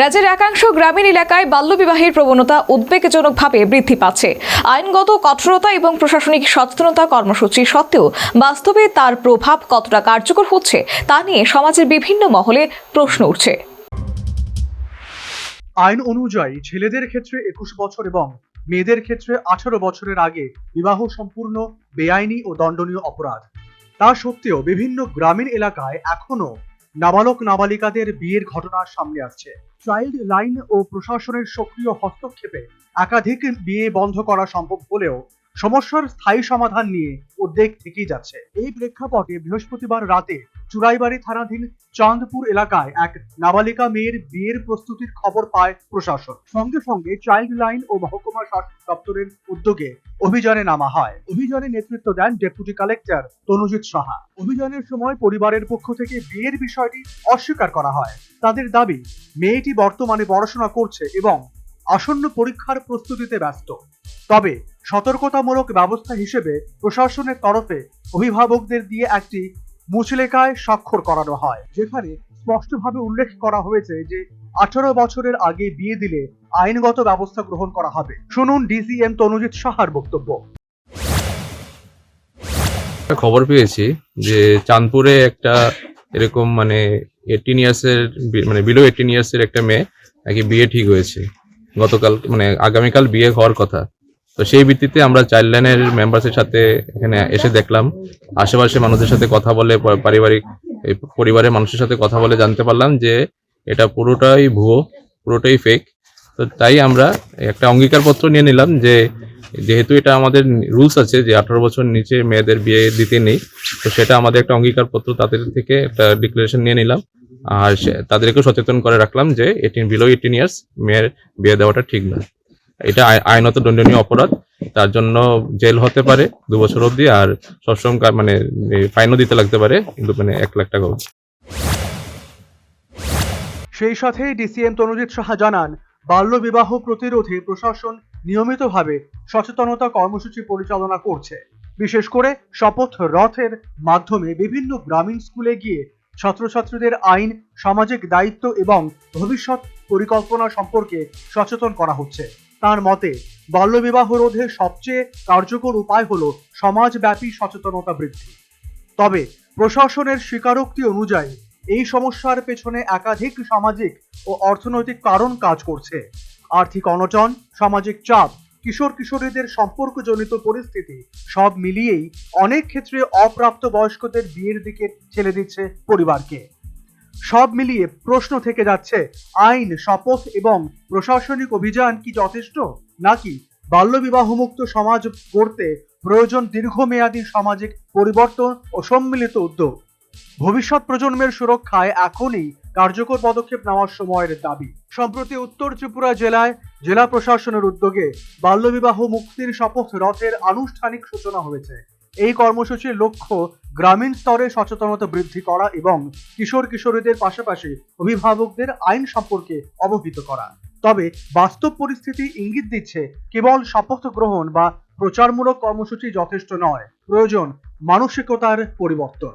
রাজ্যের একাংশ গ্রামীণ এলাকায় বাল্যবিবাহের প্রবণতা উদ্বেগজনকভাবে বৃদ্ধি পাচ্ছে। আইনগত কঠোরতা এবং প্রশাসনিক সচেতনতা কর্মসূচি সত্ত্বেও বাস্তবে তার প্রভাব কতটা কার্যকর হচ্ছে তা নিয়ে সমাজের বিভিন্ন মহলে প্রশ্ন উঠছে। আইন অনুযায়ী ছেলেদের ক্ষেত্রে একুশ বছর এবং মেয়েদের ক্ষেত্রে আঠারো বছরের আগে বিবাহ সম্পূর্ণ বেআইনি ও দণ্ডনীয় অপরাধ। তা সত্ত্বেও বিভিন্ন গ্রামীণ এলাকায় এখনও নাবালক নাবালিকাদের বিয়ের ঘটনা সামনে আসছে। চাইল্ড লাইন ও প্রশাসনের সক্রিয় হস্তক্ষেপে একাধিক বিয়ে বন্ধ করা সম্ভব হলেও সমস্যার স্থায়ী সমাধান নিয়ে উদ্বেগ থেকেই যাচ্ছে। এই প্রেক্ষাপটে বৃহস্পতিবার রাতে চুরাইবাড়ি থানাধীন চাঁদপুর এলাকায় এক নাবালিকা মেয়ের বিয়ের প্রস্তুতির খবর পায় প্রশাসন। সঙ্গে সঙ্গে চাইল্ড লাইন ও মহকুমা দপ্তরের উদ্যোগে অভিযানে নামা হয়। অভিযানে নেতৃত্ব দেন ডেপুটি কালেক্টর তনুজিৎ সাহা। অভিযানের সময় পরিবারের পক্ষ থেকে বিয়ের বিষয়টি অস্বীকার করা হয়। তাদের দাবি, মেয়েটি বর্তমানে পড়াশোনা করছে এবং আসন্ন পরীক্ষার প্রস্তুতিতে ব্যস্ত। তবে সতর্কতামূলক ব্যবস্থা হিসেবে প্রশাসনের তরফে অভিভাবকদের দিয়ে একটি মুচলেখায় স্বাক্ষর করানো হয়। যেখানে স্পষ্টভাবে উল্লেখ করা হয়েছে যে আঠারো বছরের আগে বিয়ে দিলে আইনগত ব্যবস্থা গ্রহণ করা হবে। শুনুন ডিসিএম তনুজিৎ সাহার বক্তব্য। খবর পেয়েছি যে চাঁদপুরে একটা এরকম মানে এইটিন ইয়ার্সের মানে বিলো এইটিন ইয়ার্সের একটা মেয়ে নাকি বিয়ে ঠিক হয়েছে। গতকাল মানে আগামীকাল বিয়ে হওয়ার কথা। তো সেই ভিত্তিতে আমরা চাইল্ড লাইনের মেম্বার্সের সাথে এখানে এসে দেখলাম। আশেপাশে মানুষের সাথে কথা বলে পারিবারিক পরিবারের মানুষের সাথে কথা বলে জানতে পারলাম যে এটা পুরোটাই ভুয়ো, পুরোটাই ফেক তো তাই আমরা একটা অঙ্গীকারপত্র নিয়ে নিলাম যে, যেহেতু এটা আমাদের রুলস আছে যে আঠারো বছর নিচে মেয়েদের বিয়ে দিতে নেই, তো সেটা আমাদের একটা অঙ্গীকারপত্র তাদের থেকে একটা ডিক্লারেশন নিয়ে নিলাম। আর তাদেরকেও সচেতন করে রাখলাম যে এইটিন বিলো এইটিন ইয়ার্স মেয়ের বিয়ে দেওয়াটা ঠিক না এটা আই- আইনত দণ্ডনীয় অপরাধ, তার জন্য জেল হতে পারে দু বছর অবধি, আর সবসময় মানে ফাইনও দিতে লাগতে পারে, কিন্তু মানে এক লাখ টাকা। সেই সাথে ডিসিএম তনুজিৎ সাহা জানান বাল্যবিবাহ প্রতিরোধে প্রশাসন নিয়মিতভাবে সচেতনতা কর্মসূচি পরিচালনা করছে। বিশেষ করে শপথ রথের মাধ্যমে বিভিন্ন গ্রামীণ স্কুলে গিয়ে ছাত্রছাত্রীদের আইন, সামাজিক দায়িত্ব এবং ভবিষ্যৎ পরিকল্পনা সম্পর্কে সচেতন করা হচ্ছে। তার মতে বাল্যবিবাহ রোধে সবচেয়ে কার্যকর উপায় হলো সমাজব্যাপী সচেতনতা বৃদ্ধি। তবে প্রশাসনের স্বীকারোক্তি অনুযায়ী এই সমস্যার পেছনে একাধিক সামাজিক ও অর্থনৈতিক কারণ কাজ করছে। আর্থিক অনটন, সামাজিক চাপ, কিশোর কিশোরীদের সম্পর্কজনিত পরিস্থিতি সব মিলিয়েই অনেক ক্ষেত্রে অপ্রাপ্ত বয়স্কদের বিয়ের দিকে ঠেলে দিচ্ছে পরিবারকে। সব মিলিয়ে প্রশ্ন থেকে যাচ্ছে, আইন, শপথ এবং প্রশাসনিক অভিযান কি যথেষ্ট? নাকি বাল্যবিবাহমুক্ত সমাজ গড়তে প্রয়োজন দীর্ঘমেয়াদী সামাজিক পরিবর্তন ও সম্মিলিত উদ্যোগ? ভবিষ্যৎ প্রজন্মের সুরক্ষায় এখনই কার্যকর পদক্ষেপ নেওয়ার সময়ের দাবি। সম্প্রতি উত্তর ত্রিপুরা জেলায় জেলা প্রশাসনের উদ্যোগে বাল্যবিবাহ মুক্তির শপথ রথের আনুষ্ঠানিক সূচনা হয়েছে। এই কর্মসূচির লক্ষ্য গ্রামীণ স্তরে সচেতনতা বৃদ্ধি করা এবং কিশোর কিশোরীদের পাশাপাশি অভিভাবকদের আইন সম্পর্কে অবহিত করা। তবে বাস্তব পরিস্থিতি ইঙ্গিত দিচ্ছে, কেবল শপথ গ্রহণ বা প্রচারমূলক কর্মসূচি যথেষ্ট নয়, প্রয়োজন মানসিকতার পরিবর্তন।